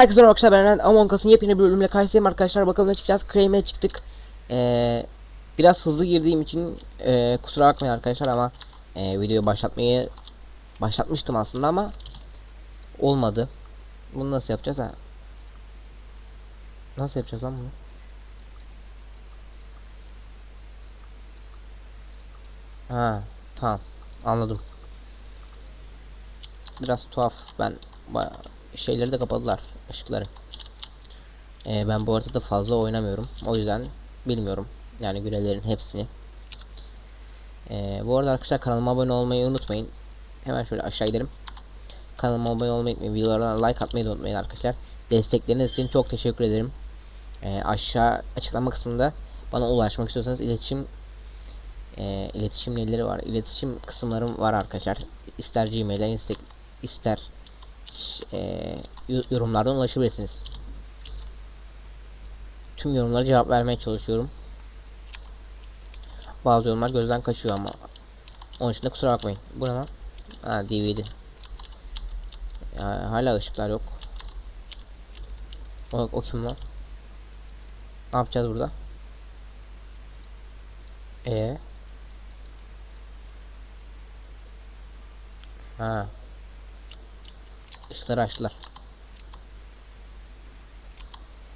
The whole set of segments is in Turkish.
Herkese merhaba arkadaşlar ben Among Us'ın yepyeni bir bölümüyle karşınızdayım. Arkadaşlar bakalım ne çıkacağız. Crame'e çıktık. Ee, Biraz hızlı girdiğim için ee, kusura bakmayın arkadaşlar ama ee, videoyu başlatmayı Başlatmıştım aslında ama Olmadı. Bunu nasıl yapacağız ha? Nasıl yapacağız lan bunu? Ha tamam. Anladım. Biraz tuhaf. Ben bayağı şeyleri de kapadılar ışıkları. Ee, ben bu arada da fazla oynamıyorum. O yüzden bilmiyorum. Yani görevlerin hepsini. Ee, bu arada arkadaşlar kanalıma abone olmayı unutmayın. Hemen şöyle aşağı gidelim. Kanalıma abone olmayı unutmayın. Videolarına like atmayı da unutmayın arkadaşlar. Destekleriniz için çok teşekkür ederim. Ee, aşağı açıklama kısmında bana ulaşmak istiyorsanız iletişim e, iletişim neleri var? İletişim kısımlarım var arkadaşlar. İster Gmail'den ister, ister e, yorumlardan ulaşabilirsiniz. Tüm yorumlara cevap vermeye çalışıyorum. Bazı yorumlar gözden kaçıyor ama onun için de kusura bakmayın. Bu ne? Ha DVD. Ya, hala ışıklar yok. O, o kim lan? Ne yapacağız burada? E. Ha. Işıkları açtılar.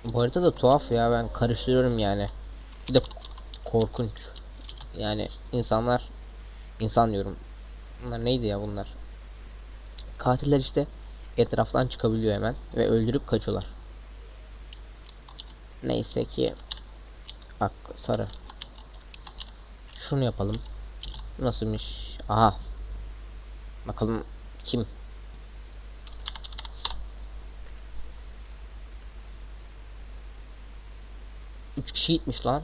Bu harita da tuhaf ya ben karıştırıyorum yani. Bir de korkunç. Yani insanlar insan diyorum. Bunlar neydi ya bunlar? Katiller işte etraftan çıkabiliyor hemen ve öldürüp kaçıyorlar. Neyse ki ak sarı. Şunu yapalım. Nasılmış? Aha. Bakalım kim? Üç kişi gitmiş lan.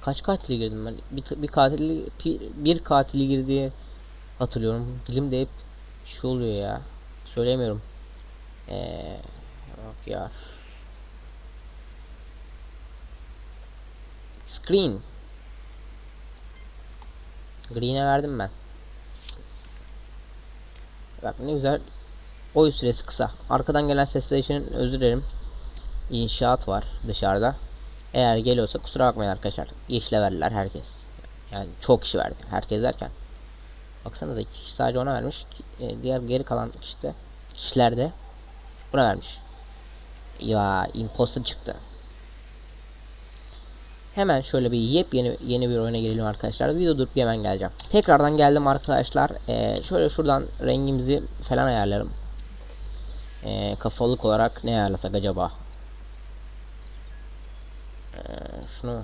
Kaç katili girdim ben? Bir, bir katili bir, bir katili girdiği hatırlıyorum. Dilimde hep şey oluyor ya. Söyleyemiyorum. Eee yok ya. Screen. Green'e verdim ben. Bak ne güzel. Oy süresi kısa. Arkadan gelen sesler için özür dilerim. İnşaat var dışarıda. Eğer geliyorsa kusura bakmayın arkadaşlar. Yeşile verdiler herkes. Yani çok kişi verdi. Herkes derken. Baksanıza iki kişi sadece ona vermiş. E, diğer geri kalan kişi de, kişiler de buna vermiş. Ya imposter çıktı. Hemen şöyle bir yepyeni yeni bir oyuna girelim arkadaşlar. Video durup hemen geleceğim. Tekrardan geldim arkadaşlar. Ee, şöyle şuradan rengimizi falan ayarlarım. Ee, kafalık olarak ne ayarlasak acaba? Ee, şunu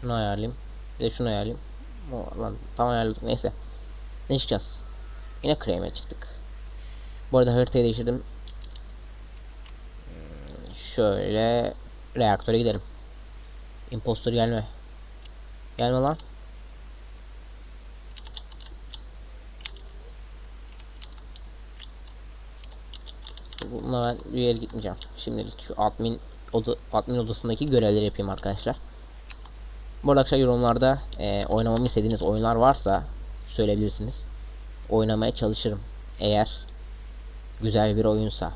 şunu ayarlayayım. Bir de şunu ayarlayayım. O, lan tam ayarladık neyse. Ne çıkacağız? Yine kreme çıktık. Bu arada haritayı değiştirdim. Hmm, Şöyle reaktöre gidelim. Impostor gelme. Gelme lan. Bununla ben bir yere gitmeyeceğim. Şimdilik şu admin oda, admin odasındaki görevleri yapayım arkadaşlar. Bu arada arkadaşlar yorumlarda e, oynamamı istediğiniz oyunlar varsa söyleyebilirsiniz. Oynamaya çalışırım. Eğer güzel bir oyunsa.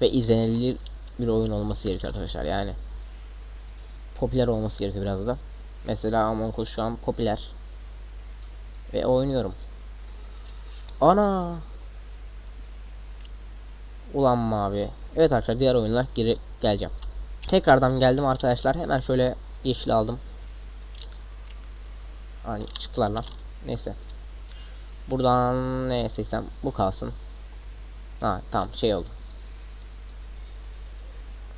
Ve izlenilir bir oyun olması gerekiyor arkadaşlar yani. Popüler olması gerekiyor biraz da. Mesela Among Us şu an popüler. Ve oynuyorum. Ana. Ulan mavi. Evet arkadaşlar diğer oyunlar geri geleceğim. Tekrardan geldim arkadaşlar. Hemen şöyle yeşil aldım. Hani çıktılar lan. Neyse. Buradan ne seçsem bu kalsın. Ha tamam şey oldu.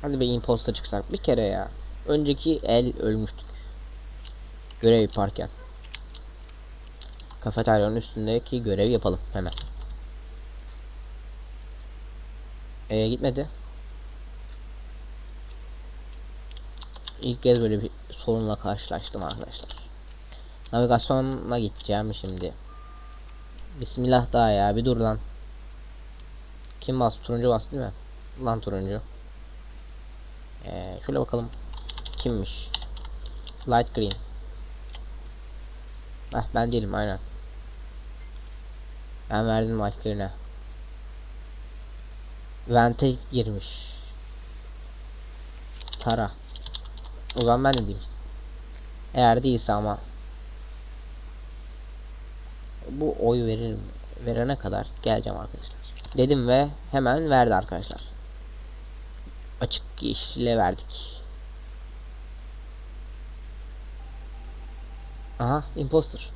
Hadi bir imposter çıksak bir kere ya. Önceki el ölmüştük. Görev yaparken. Kafeteryanın üstündeki görev yapalım hemen. Ee, gitmedi. İlk kez böyle bir sorunla karşılaştım arkadaşlar. Navigasyona gideceğim şimdi. Bismillah daha ya bir dur lan. Kim bastı? Turuncu bastı değil mi? Lan turuncu. Ee, şöyle bakalım. Kimmiş? Light green. Ah ben değilim aynen. Ben verdim light green'e. Vente girmiş. Tara. O zaman ben de diyeyim. Eğer değilse ama bu oy verir verene kadar geleceğim arkadaşlar. Dedim ve hemen verdi arkadaşlar. Açık yeşile verdik. Aha imposter.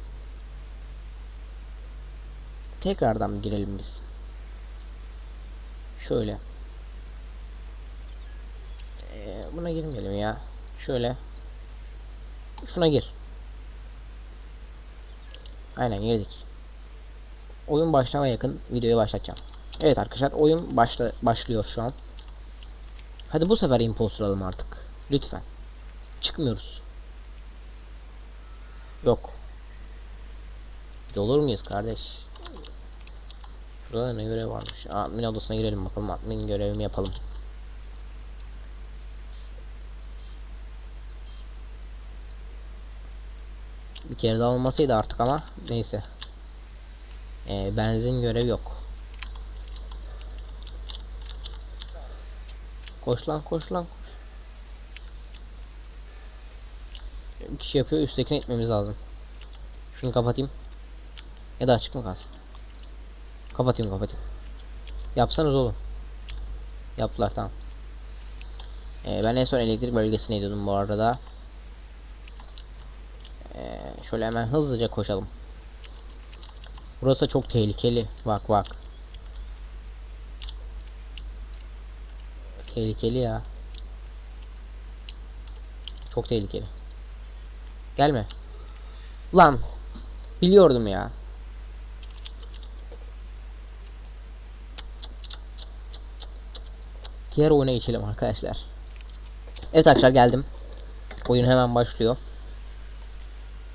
Tekrardan girelim biz. Şöyle. Ee, buna girmeyelim ya. Şöyle. Şuna gir. Aynen girdik. Oyun başlama yakın videoyu başlatacağım. Evet arkadaşlar oyun başla başlıyor şu an. Hadi bu sefer imposter alalım artık. Lütfen. Çıkmıyoruz. Yok. Biz olur muyuz kardeş? Şurada ne görev varmış? Admin odasına girelim bakalım. Admin görevimi yapalım. Bir kere daha olmasaydı artık ama neyse. Ee, benzin görev yok. Koş lan koş lan koş. Bir kişi yapıyor üsttekine itmemiz lazım. Şunu kapatayım. Ya da açık mı kalsın? Kapatayım kapatayım. Yapsanız oğlum. Yaptılar tamam. Ee, ben en son elektrik bölgesine gidiyordum bu arada. Ee, şöyle hemen hızlıca koşalım. Burası çok tehlikeli. Bak bak. Tehlikeli ya. Çok tehlikeli. Gelme. Lan. Biliyordum ya. Diğer oyuna geçelim arkadaşlar. Evet arkadaşlar geldim. Oyun hemen başlıyor.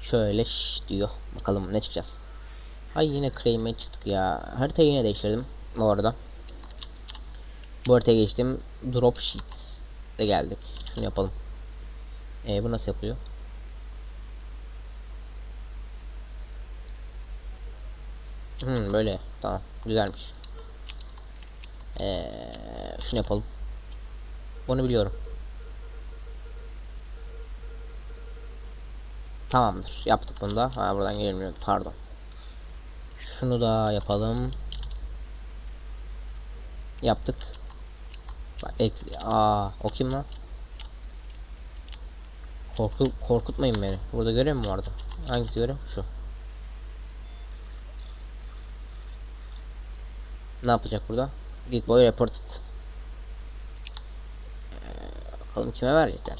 Şöyle şş diyor. Bakalım ne çıkacağız. Ay yine claim'e çıktık ya. Haritayı yine değiştirdim bu arada. Bu haritaya geçtim. Drop sheet de geldik. Şunu yapalım. Ee, bu nasıl yapılıyor? Hmm, böyle. Tamam. Güzelmiş. Ee, şunu yapalım. Bunu biliyorum. Tamamdır. Yaptık bunu da. Ha, buradan gelmiyor. Pardon. Şunu da yapalım. Yaptık. Bak, aa, o kim lan? Korku, korkutmayın beni. Burada görev mi vardı? Hangisi görev? Şu. Ne yapacak burada? Git boy reported. Ee, bakalım kime verecekler.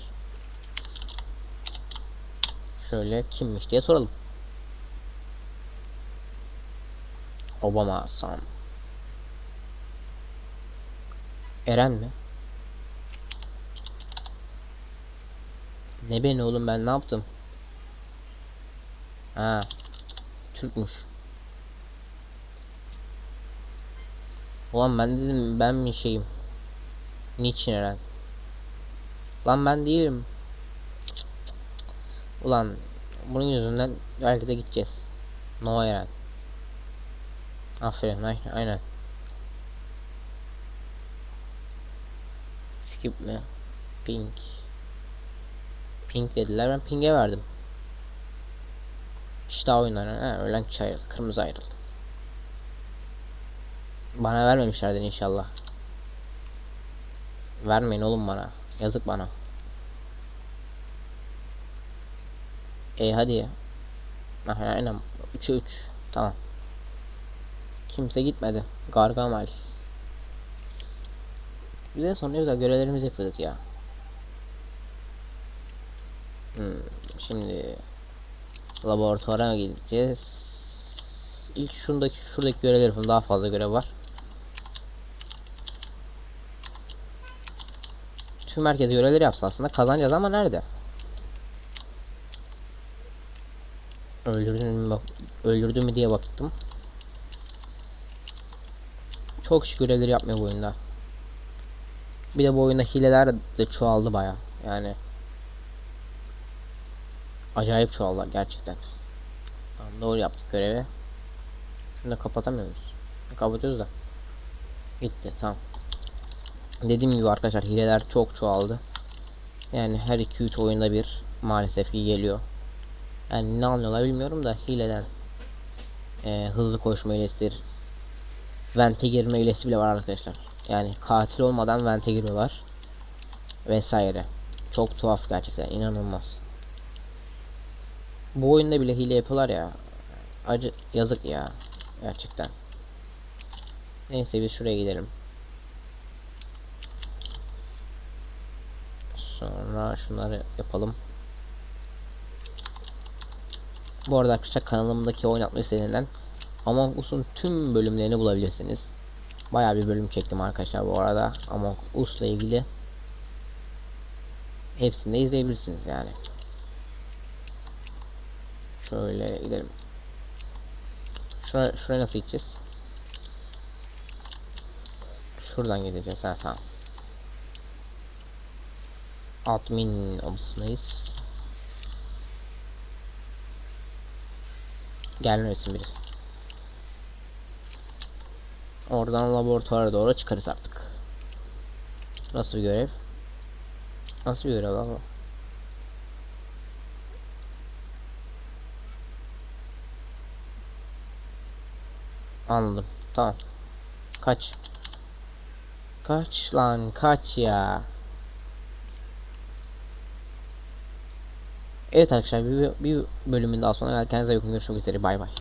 Şöyle kimmiş diye soralım. Obama Hasan. Eren mi? Ne beni oğlum ben ne yaptım? Ha. Türkmüş. Ulan ben dedim ben mi şeyim? Niçin Eren? Lan ben değilim. Ulan bunun yüzünden belki de gideceğiz. Nova Eren. Aferin aynen. Skip mi? Pink. Pink dediler ben Pink'e verdim. İşte oyunlar ha öğlen kişi ayrıldı. Kırmızı ayrıldı. Bana vermemişlerdir inşallah. Vermeyin oğlum bana. Yazık bana. E hadi. Aha, aynen 3'e 3. Tamam. Kimse gitmedi. Gargamel. Bize sonra ne güzel görevlerimizi yapıyorduk ya. Hmm, şimdi laboratuvara gideceğiz. İlk şundaki şuradaki görevler. Daha fazla görev var. Tüm herkes görevleri yapsa aslında kazanacağız ama nerede? Öldürdün mü bak öldürdü mü diye baktım. Çok kişi görevleri yapmıyor bu oyunda. Bir de bu oyunda hileler de çoğaldı baya. Yani acayip çoğaldı gerçekten. Tamam, doğru yaptık görevi. Şunu da kapatamıyor muyuz? Kapatıyoruz da. Gitti tamam. Dediğim gibi arkadaşlar hileler çok çoğaldı. Yani her 2-3 oyunda bir maalesef ki geliyor. Yani ne anlıyorlar bilmiyorum da hileden. Ee, hızlı koşma hilesidir. Vente girme hilesi bile var arkadaşlar. Yani katil olmadan vente giriyorlar. Vesaire. Çok tuhaf gerçekten inanılmaz. Bu oyunda bile hile yapıyorlar ya. Acı yazık ya. Gerçekten. Neyse biz şuraya gidelim. Sonra şunları yapalım. Bu arada arkadaşlar kanalımdaki oynatma listelerinden Among Us'un tüm bölümlerini bulabilirsiniz. Bayağı bir bölüm çektim arkadaşlar bu arada Among Us'la ilgili. Hepsini de izleyebilirsiniz yani. Şöyle gidelim. Şuraya, şuraya nasıl gideceğiz? Şuradan gideceğiz. Ha tamam. Admin odasındayız. Gelmesin biri. Oradan laboratuvara doğru çıkarız artık. Nasıl bir görev? Nasıl bir görev abi? Anladım. Tamam. Kaç. Kaç lan kaç ya. Evet arkadaşlar bir, bir bölümün daha sonra kendinize yakın görüşmek üzere bay bay.